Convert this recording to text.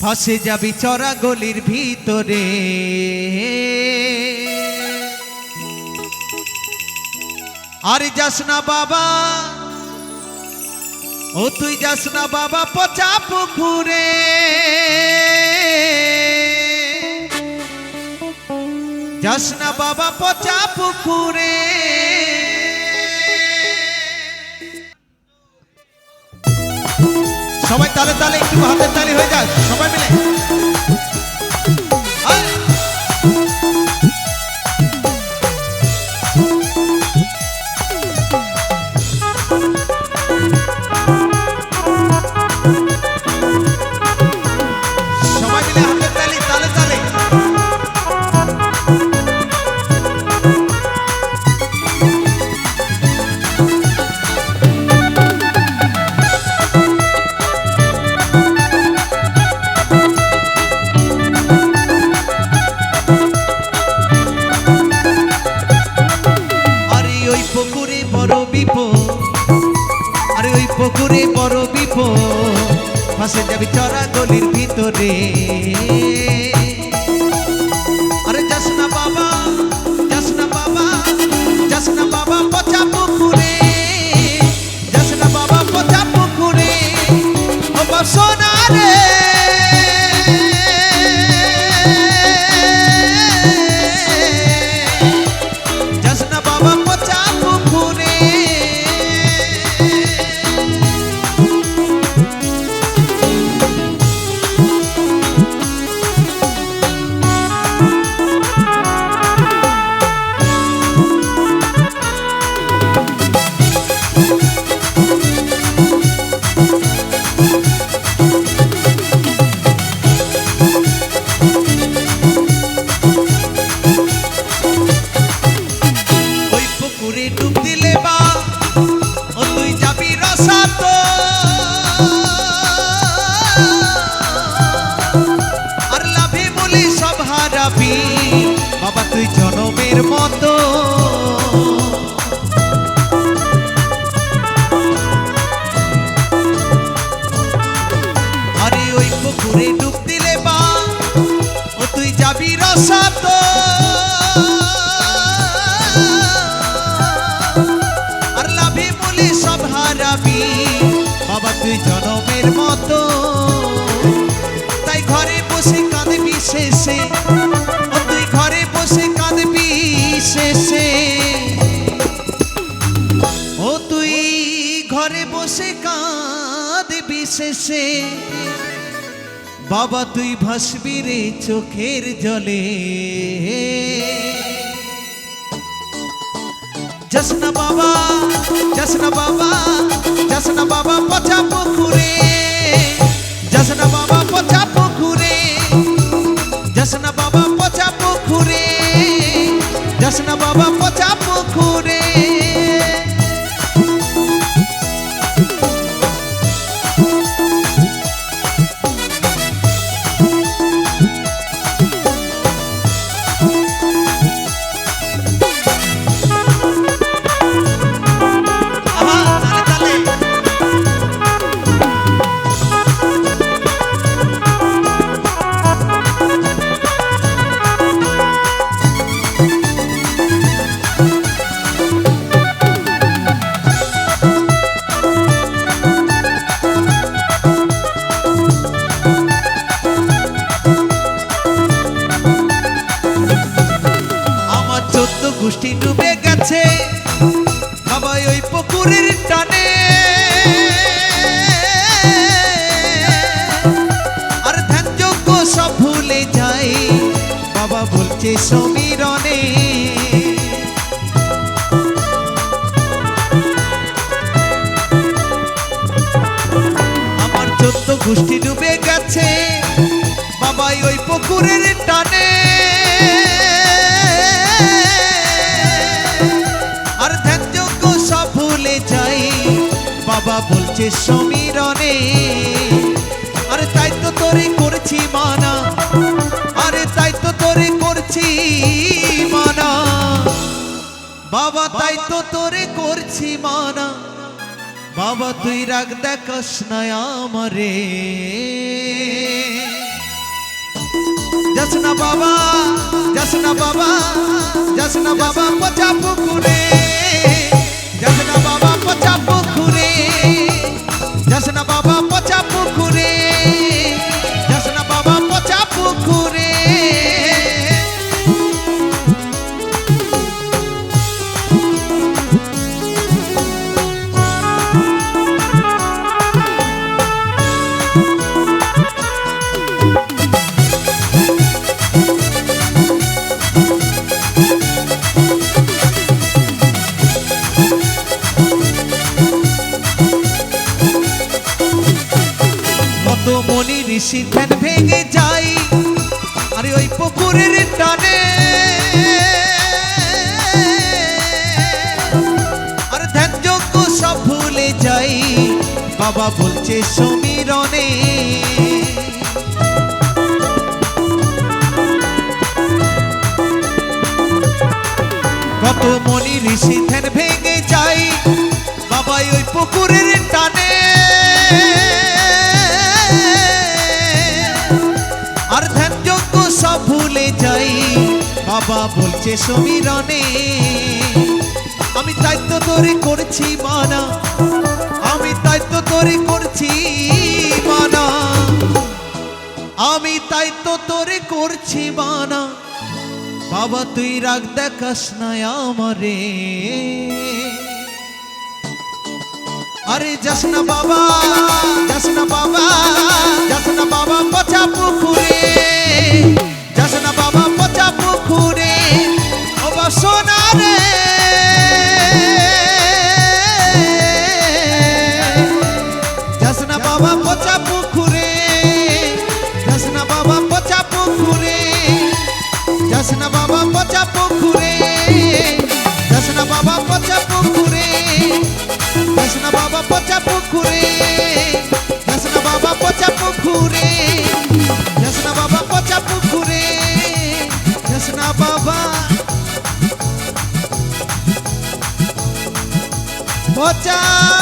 ফাঁসে যাবি চরা গলির ভিতরে। আরে যাস না বাবা, ও তুই যাস না বাবা পচা পুকুরে। যাস না বাবা পচা পুকুরে। সবাই তালে তালে একটু হাতের তালি হয়ে যাক। সবাই ফাঁসে যাবি চরা গলির ভিতরে। আরে যাস সোনা রে। মতো। আরে ওই পুকুরে ডুব দিলে বা ও তুই যাবি রসাত। আর লাভে বলে সব হারাবি, বাবা তুই জনমের মতো। শেষে। ও তুই ঘরে বসে কাঁদবি শেষে। বাবা তুই ভাসবি রে চোখের জলে। জসনা বাবা জসনা বাবা জসনা বাবা পচা পুকুরে। জসনা বাবা পচা জসনা বাবা সবাই ওই পুকুরের টানে। আর ধ্যান যোগ্য সব ভুলে যায় বাবা বলছে সমীরণে। আমার চোদ্দ গোষ্ঠী ডুবে গেছে, বাবাই ওই পুকুরের টানে। বাবা বলছে সমীরণে আরে তাই তো তোরে করেছি মানা। আরে তাই তো তোরে করছি মানা। বাবা তাই তো তোরে করছি মানা। বাবা তুই রাগ দেখাস না আমারে। যাসনা বাবা যাসনা বাবা যাসনা বাবা, পচা পুকুরে। ঋষি ধ্যান ভেঙে যাই। ওই পুকুরের টানে। আর ধ্যান যোগ্য সব ভুলে যাই, বাবা বলছে সমীরণে। কত মনি ঋষি ধ্যান ভেঙে যাই, বাবাই ওই পুকুরের টানে। বাবা বলছে, সমীরণে, আমি দায়িত্ব তোরে করছি মানা, আমি দায়িত্ব তোরে করছি মানা, আমি দায়িত্ব তোরে করছি মানা। বাবা, তুই রাগ দেখাস না আমারে। আরে যাস না বাবা, যাস না বাবা, যাস না বাবা, পচা পুকুরে। পচা পুকুরে যাসনা বাবা পচা পুকুরে। যাসনা বাবা পচা পুকুরে। যাসনা বাবা পচা পুকুরে। যাসনা বাবা পচা পুকুরে। যাসনা বাবা পচা পুকুরে। যাসনা বাবা। পচা